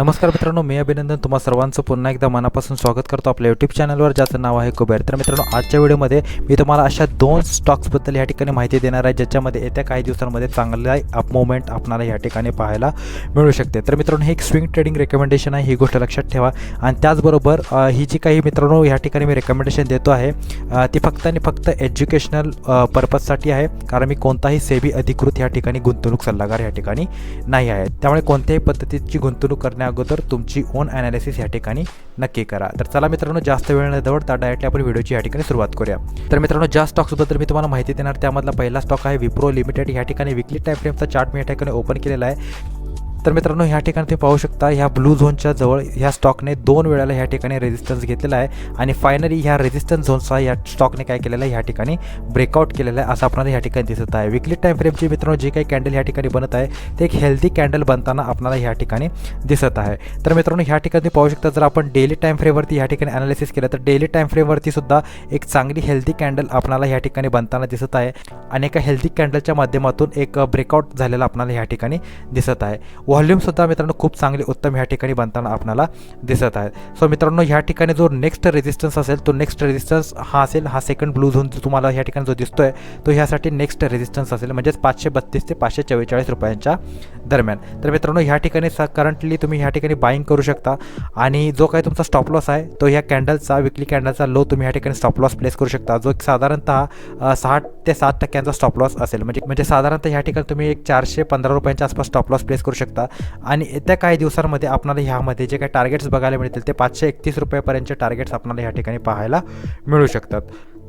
नमस्कार मित्रांनो मी अभिनंदन तुम्हा सर्वांचं. पुन्हा एकदा मनापासून स्वागत करतो आपल्या यूट्यूब चॅनलवर ज्याचं नाव आहे कुबेर. तर मित्रांनो आजच्या व्हिडिओमध्ये मी तुम्हाला अशा दोन स्टॉक्सबद्दल या ठिकाणी माहिती देणार आहे ज्याच्यामध्ये येत्या काही दिवसांमध्ये चांगला अप मुवमेंट आपणाला या ठिकाणी पाहायला मिळू शकते. तर मित्रांनो ही एक स्विंग ट्रेडिंग रेकमेंडेशन आहे ही गोष्ट लक्षात ठेवा. आणि त्याचबरोबर ही जी काही मित्रांनो या ठिकाणी मी रेकमेंडेशन देतो आहे ती फक्त आणि फक्त एज्युकेशनल पर्पजसाठी आहे. कारण मी कोणताही सेबी अधिकृत या ठिकाणी गुंतवणूक सल्लागार या ठिकाणी नाही आहे. त्यामुळे कोणत्याही पद्धतीची गुंतवणूक करण्या अगोदर तुमची ओन ॲनालिसिस या ठिकाणी नक्की करा. तर चला मित्रांनो जास्त वेळ न दवडता डायरेक्टली आपण व्हिडिओची या ठिकाणी सुरुवात करूया. तर मित्रांनो ज्या स्टॉक्सबद्दल मी तुम्हाला माहिती देणार त्यामधला पहिला स्टॉक आहे विप्रो लिमिटेड या ठिकाणी विकली टाईम फ्रेमचा चार्ट मी या ठिकाणी ओपन केलेला आहे. तर मित्रांनो ह्या ठिकाणी तुम्ही पाहू शकता ह्या ब्लू झोनच्या जवळ ह्या स्टॉकने दोन वेळेला ह्या ठिकाणी रेजिस्टन्स घेतलेला आहे आणि फायनली ह्या रेजिस्टन्स झोनचा या स्टॉकने काय केलेला आहे ह्या ठिकाणी ब्रेकआउट केलेलं आहे असं आपल्याला ह्या ठिकाणी दिसत आहे विकली टाईम फ्रेमची मित्रांनो जे काही कॅन्डल ह्या ठिकाणी बनत आहे ते एक हेल्दी कॅन्डल बनताना आपल्याला ह्या ठिकाणी दिसत आहे तर मित्रांनो ह्या ठिकाणी पाहू शकता जर आपण डेली टाईम फ्रेमवरती ह्या ठिकाणी अनालिसिस केलं तर डेली टाईम फ्रेमवरती सुद्धा एक चांगली हेल्दी कॅन्डल आपल्याला ह्या ठिकाणी बनताना दिसत आहे आणि एका हेल्दी कॅन्डलच्या माध्यमातून एक ब्रेकआउट झालेला आपल्याला ह्या ठिकाणी दिसत आहे व्हॉल्यूमसुद्धा मित्रांनो खूप चांगले उत्तम ह्या ठिकाणी बनताना आपल्याला दिसत आहे सो मित्रांनो ह्या ठिकाणी जो नेक्स्ट रेजिस्टन्स असेल तो नेक्स्ट रेजिस्टन्स हा असेल हा सेकंड ब्लू झोन जो तुम्हाला ह्या ठिकाणी जो दिसतोय तो ह्यासाठी नेक्स्ट रेजिस्टन्स असेल म्हणजेच पाचशे बत्तीस ते पाचशे चव्वेचाळीस रुपयांच्या दरम्यान. तर मित्रांनो ह्या ठिकाणी स करंटली तुम्ही ह्या ठिकाणी बाईंग करू शकता आणि जो काही तुमचा स्टॉप लॉस आहे तो ह्या कॅन्डलचा विकली कॅन्डलचा लो तुम्ही ह्या ठिकाणी स्टॉप लॉस प्लेस करू शकता. जो एक साधारणतः सहा ते सात टक्क्यांचा स्टॉप लॉस असेल म्हणजे म्हणजे साधारणतः ह्या ठिकाणी तुम्ही एक चारशे पंधरा रुपयांच्या आसपास स्टॉप लॉस प्लेस करू शकता. आणि येत्या काही दिवसांमध्ये आपल्याला ह्यामध्ये जे काही टार्गेट्स बघायला मिळतील ते पाचशे एकतीस रुपयापर्यंतचे टार्गेट्स आपल्याला ह्या ठिकाणी पाहायला मिळू शकतात.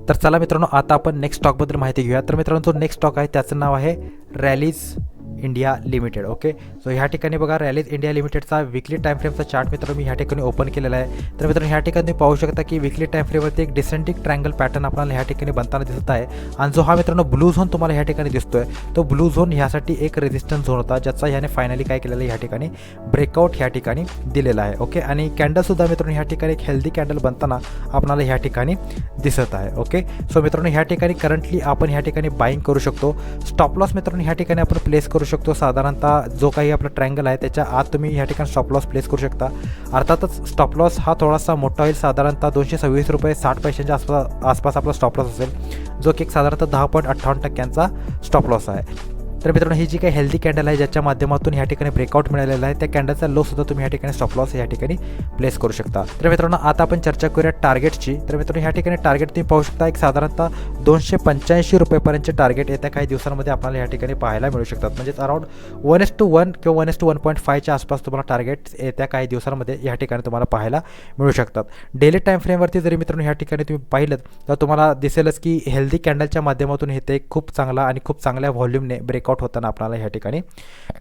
तर चला मित्रांनो आता आपण नेक्स्ट स्टॉकबद्दल माहिती घेऊया. तर मित्रांनो जो नेक्स्ट स्टॉक आहे त्याचं नाव आहे Rallis India limited okay so ह्या ठिकाणी बघा रॅलीज इंडिया लिमिटेडचा विकली टाईम फ्रेमचा चार्ट मित्रांनो मी ह्या ठिकाणी ओपन केलेला आहे तर मित्रांनो ह्या ठिकाणी तुम्ही पाहू शकता की विकली टाईम फ्रेमवरती एक डिसेंटिक ट्रँगल पॅटर्न आपल्याला ह्या ठिकाणी बनताना दिसत आहे आणि जो हा मित्रांनो ब्लू झोन तुम्हाला ह्या ठिकाणी दिसतोय तो ब्लू झोन ह्यासाठी एक रेजिस्टन्स झोन होता ज्याचा ह्याने फायनली काय केलेलं आहे ह्या ठिकाणी ब्रेकआउट ह्या ठिकाणी दिलेला आहे ओके आणि कॅन्डलसुद्धा मित्रांनो ह्या ठिकाणी एक हेल्दी कॅन्डल बनताना आपल्याला ह्या ठिकाणी दिसत आहे ओके सो मित्रांनो ह्या ठिकाणी करंटली आपण ह्या ठिकाणी बाईंग करू शकतो स्टॉप लॉस मित्रांनो ह्या ठिकाणी आपण प्लेस करू शकतो साधारणतः जो काही आपला ट्रँगल आहे त्याच्या आत तुम्ही ह्या ठिकाणी स्टॉप लॉस प्लेस करू शकता. अर्थातच स्टॉप लॉस हा थोडासा मोठा होईल. साधारणतः दोनशे सव्वीस रुपये साठ पैशांच्या आसपास आसपास आपला स्टॉप लॉस असेल जो की एक साधारणतः दहा पॉईंट अठ्ठावन्न टक्क्यांचा स्टॉप लॉस आहे. तर मित्रांनो ही जी काही हेल्दी कॅन्डल आहे ज्याच्या माध्यमातून ह्या ठिकाणी ब्रेकआउट मिळालेला आहे त्या कॅन्डलचा लो सुद्धा तुम्ही या ठिकाणी स्टॉप लॉस या ठिकाणी प्लेस करू शकता. तर मित्रांनो आता आपण चर्चा करूया टार्गेटची तर मित्रांनो ह्या ठिकाणी टार्गेट तुम्ही पाहू शकता एक साधारणतः दोनशे पंच्याऐंशी रुपयेपर्यंतचे टार्गेट येत्या काही दिवसांमध्ये आपल्याला या ठिकाणी पाहायला मिळू शकतात. म्हणजेच around one S two one किंवा one S two one point फायच्या आसपास तुम्हाला टार्गेट येत्या काही दिवसांमध्ये या ठिकाणी तुम्हाला पाहायला मिळू शकतात. डेली टाईम फ्रेमवरती जरी मित्रांनो ह्या ठिकाणी तुम्ही पाहिलं तर तुम्हाला दिसेलच की हेल्दी कॅन्डलच्या माध्यमातून हे ते खूप चांगला आणि खूप चांगल्या व्हॉल्यूमने ब्रेकआउट होताना आपल्याला ह्या ठिकाणी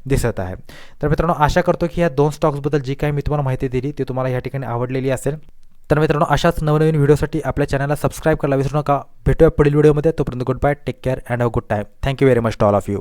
दिसत आहे. तर मित्रांनो आशा करतो की ह्या दोन स्टॉक्सबद्दल जी काही मी तुम्हाला माहिती दिली ती तुम्हाला ह्या ठिकाणी आवडलेली असेल. तर मित्रांनो अशाच नवनवीन व्हिडिओसाठी आपल्या चॅनलला सबस्क्राईब करायला विसरू नका. भेटूया पुढील व्हिडिओमध्ये. तोपर्यंत good bye take care and a good time thank you very much to all of you